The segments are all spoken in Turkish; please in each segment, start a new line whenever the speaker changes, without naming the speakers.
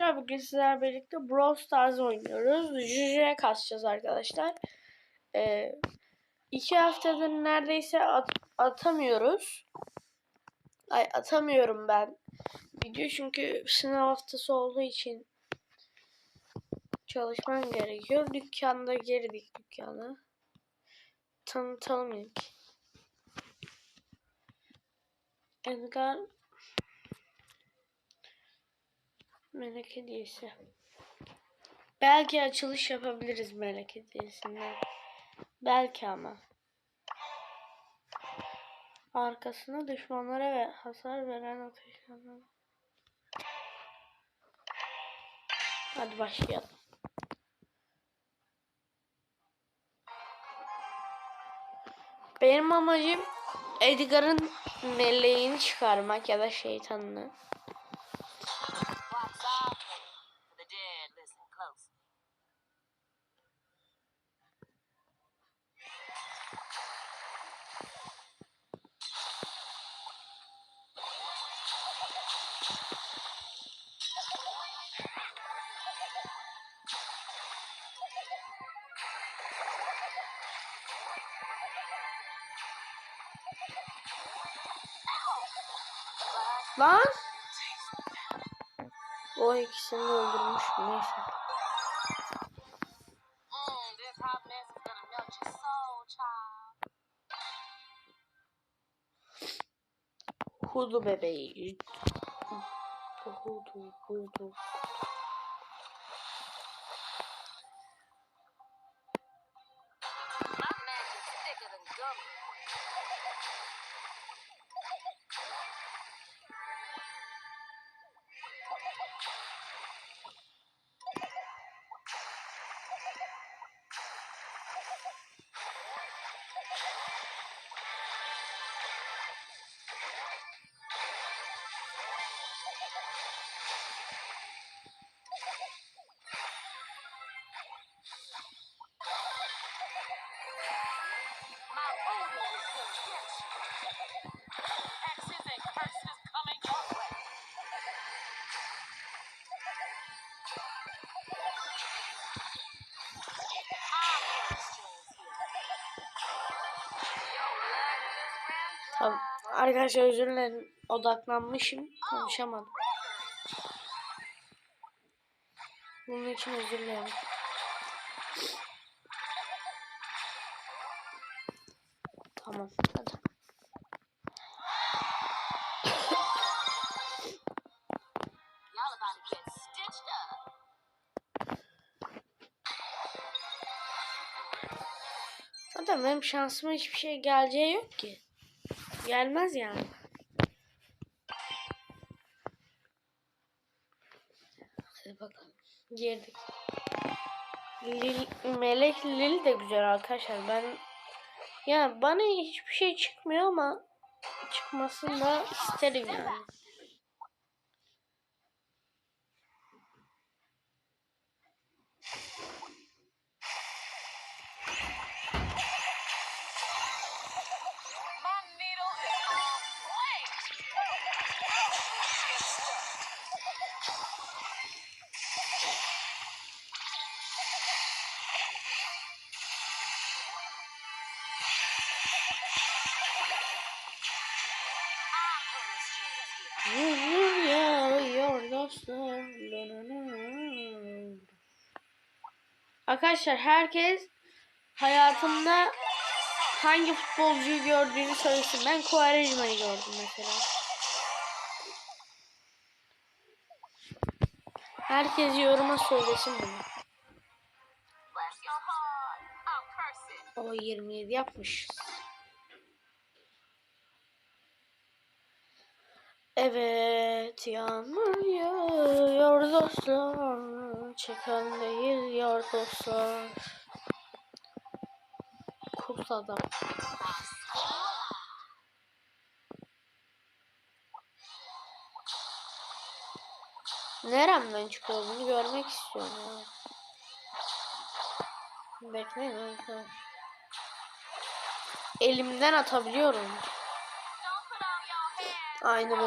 An bugün sizlerle birlikte Brawl Stars oynuyoruz. Jüje kasacağız arkadaşlar. Ee, iki haftadır neredeyse at- atamıyoruz. Ay atamıyorum ben. Video çünkü sınav haftası olduğu için çalışmam gerekiyor. Dükkanda girdik dükkana. Tanıtalım ilk. Edgar Melek hediyesi. Belki açılış yapabiliriz melek hediyesinden. Belki ama. Arkasına düşmanlara ve hasar veren ateşlerden. Hadi başlayalım. Benim amacım Edgar'ın meleğini çıkarmak ya da şeytanını. Lan! O ikisini de öldürmüşüm neyse. Hudu bebeği. Hudu, hudu. Arkadaşlar özür dilerim. Odaklanmışım. Konuşamadım. Bunun için özür dilerim. Tamam. Hadi. Zaten benim şansıma hiçbir şey geleceği yok ki. Gelmez yani. Hadi bakalım. Girdik. Lil, Melek Lil de güzel arkadaşlar. Ben yani bana hiçbir şey çıkmıyor ama çıkmasını da isterim yani. Arkadaşlar herkes hayatında hangi futbolcuyu gördüğünü söylesin. Ben Quaresma'yı gördüm mesela. Herkes yoruma söylesin bunu. O 27 yapmışız. Evet yağmur yağıyor dostlar. Çeken değil yar dostlar. Kurt adam. Neremden çıkıyor bunu görmek istiyorum ya. Bekleyin arkadaşlar. Elimden atabiliyorum.
Don't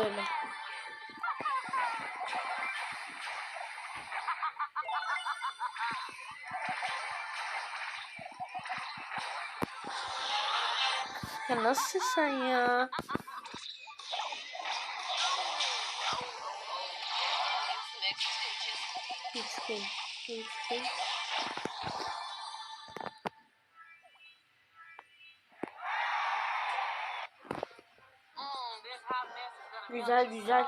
put
Ya nasıl sen ya? Üç
gonna
Güzel güzel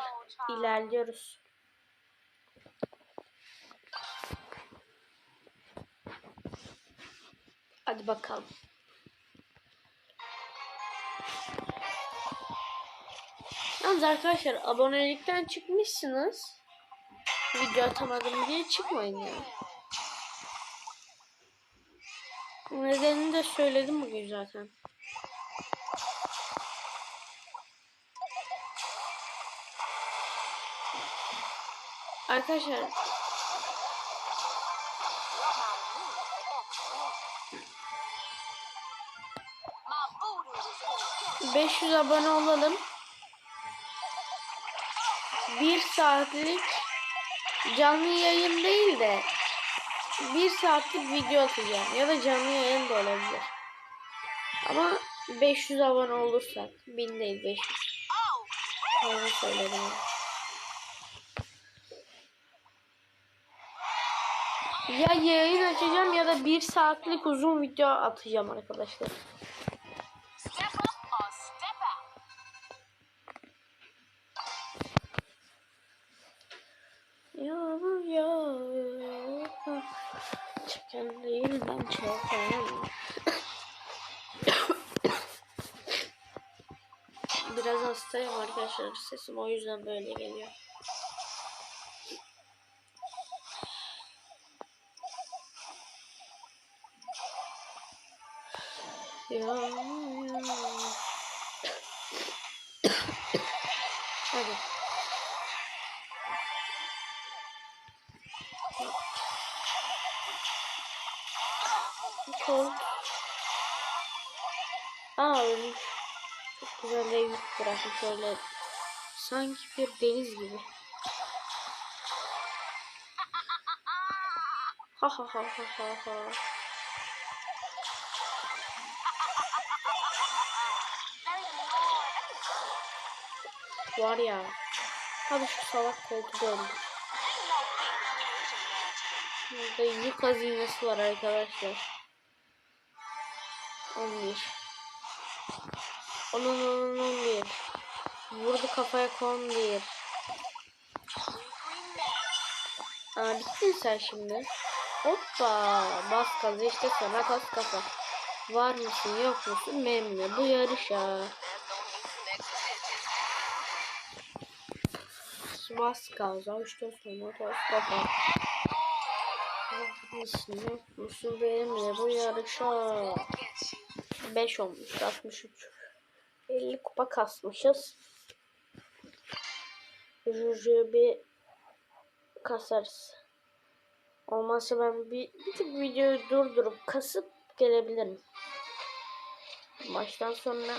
ilerliyoruz. Hadi bakalım. Yalnız arkadaşlar abonelikten çıkmışsınız. Video atamadım diye çıkmayın ya. Nedenini de söyledim bugün zaten. Arkadaşlar
catch
500 abone olalım. Bir saatlik canlı yayın değil de bir saatlik video atacağım. Ya da canlı yayın da olabilir. Ama 500 abone olursak. 1000 değil 500.
Oh,
Öyle söyledim. Ya yayın açacağım ya da bir saatlik uzun video atacağım arkadaşlar. Yağmur yağıyor. Çıkan değil ben çeken. Biraz hastayım arkadaşlar. Sesim o yüzden böyle geliyor. Yağmur yağıyor. Ev bırakmış öyle. Sanki bir deniz gibi. Ha ha ha ha ha ha. Var ya. Hadi şu salak koltuğu öldür. Burada yük hazinesi var arkadaşlar. 11. Onun onun 11. Vurdu kafaya kon 1. Aa bittin sen şimdi. Hoppa. Bas gazı işte sana kas kafa. Var mısın yok musun memnun bu yarışa. Bas gaza işte sana kas kafa. Var mısın yok musun benimle bu yarışa. 5 olmuş 63. 50 kupa kasmışız. Juju'yu bir kasarız. Olmazsa ben bir, bir tık videoyu durdurup kasıp gelebilirim. Maçtan sonra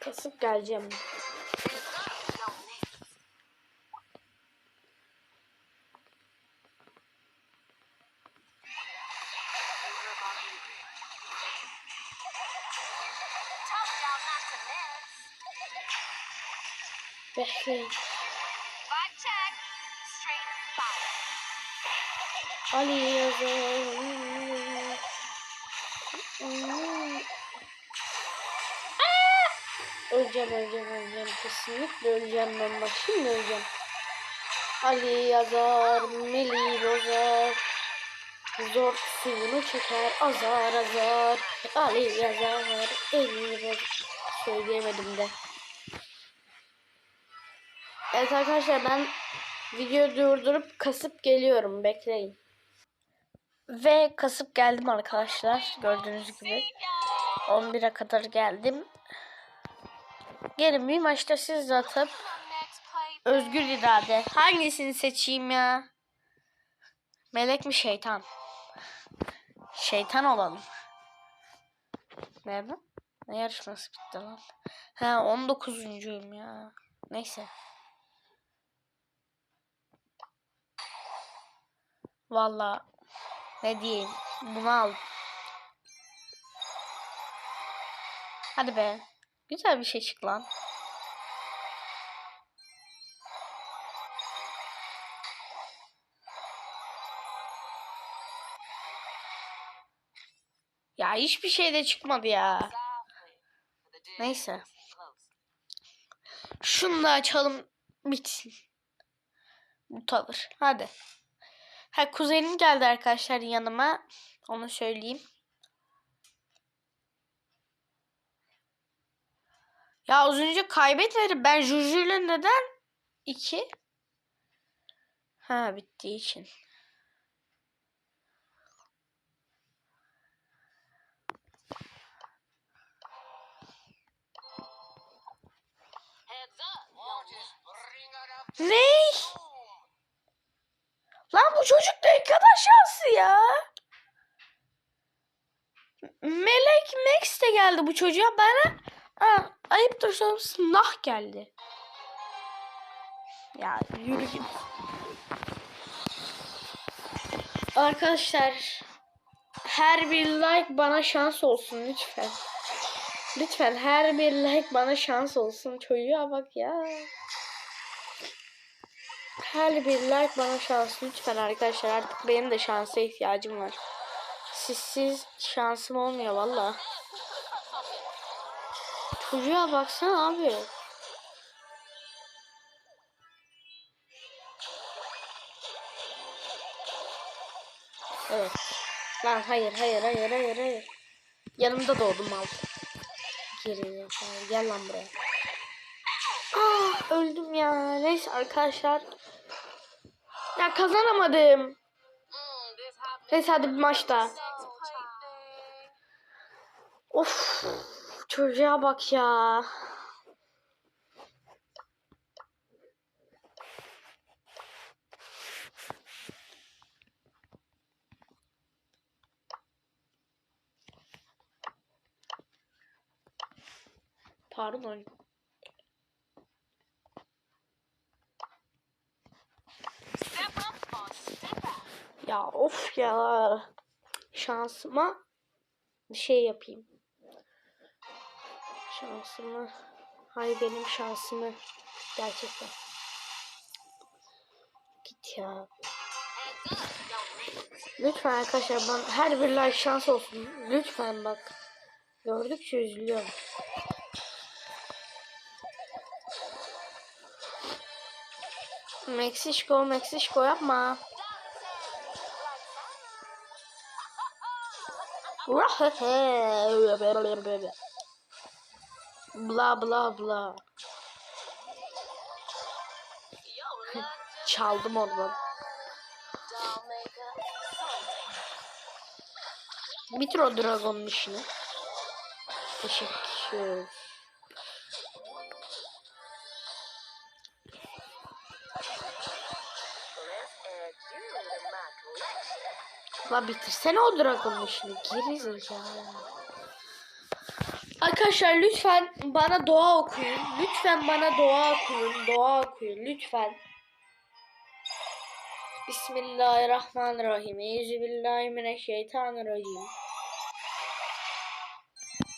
kasıp geleceğim. Bekleyin. Ali yazar. Öleceğim, öleceğim, öleceğim. Kesinlikle öleceğim ben bak. Şimdi öleceğim. Ali yazar, Melih bozar. Zor suyunu çeker, azar azar. Ali yazar, eli bozar. Söyleyemedim de. Evet arkadaşlar ben videoyu durdurup kasıp geliyorum. Bekleyin. Ve kasıp geldim arkadaşlar. Gördüğünüz gibi. 11'e kadar geldim. Gelin bir maçta siz atıp özgür irade. Hangisini seçeyim ya? Melek mi şeytan? Şeytan olalım. Ne bu? Ne yarışması bitti lan? Ha 19'uncuyum ya. Neyse. Valla ne diyeyim bunu al. Hadi be. Güzel bir şey çık lan. Ya hiçbir şey de çıkmadı ya. Neyse. Şunu da açalım bitsin. Bu tavır. Hadi. Ha kuzenim geldi arkadaşlar yanıma. Onu söyleyeyim. Ya az önce kaybetmedim. Ben Juju'yla neden? iki? Ha bittiği için. Ne? Lan bu çocuk ne kadar şanslı ya. Melek Max de geldi bu çocuğa. Bana ha, ayıptır söylemesi nah geldi. Ya yürü git. Arkadaşlar her bir like bana şans olsun lütfen. Lütfen her bir like bana şans olsun. Çocuğa bak ya. Her bir like bana şans lütfen arkadaşlar. Artık benim de şansa ihtiyacım var. Sizsiz şansım olmuyor valla. Çocuğa baksana abi. Evet. Lan hayır hayır hayır hayır hayır. Yanımda doğdum al. Geri gel lan buraya. Ah öldüm ya. Neyse arkadaşlar. Ya kazanamadım. Neyse hadi bir maç daha.
so tight thing.
Of çocuğa bak ya. Pardon. Ya of ya. Şansıma şey yapayım. Şansımı. Hay benim şansımı. Gerçekten. Git ya. Lütfen arkadaşlar bana her bir like şans olsun. Lütfen bak. Gördükçe üzülüyorum. Meksişko, Meksişko yapma. Bla bla bla. Çaldım oradan. Bitir o dragonun işini. Teşekkür. La bitirsene o dragonun işini. Geri zekalı. Arkadaşlar lütfen bana dua okuyun. Lütfen bana dua okuyun. Dua okuyun lütfen. Bismillahirrahmanirrahim. Euzubillahimineşşeytanirracim.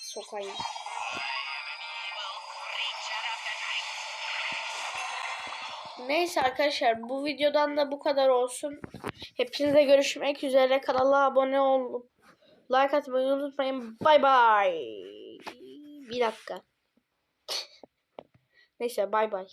Sokayım. Neyse arkadaşlar bu videodan da bu kadar olsun. Hepinize görüşmek üzere. Kanala abone olup like atmayı unutmayın. Bay bay. Bir dakika. Neyse bay bay.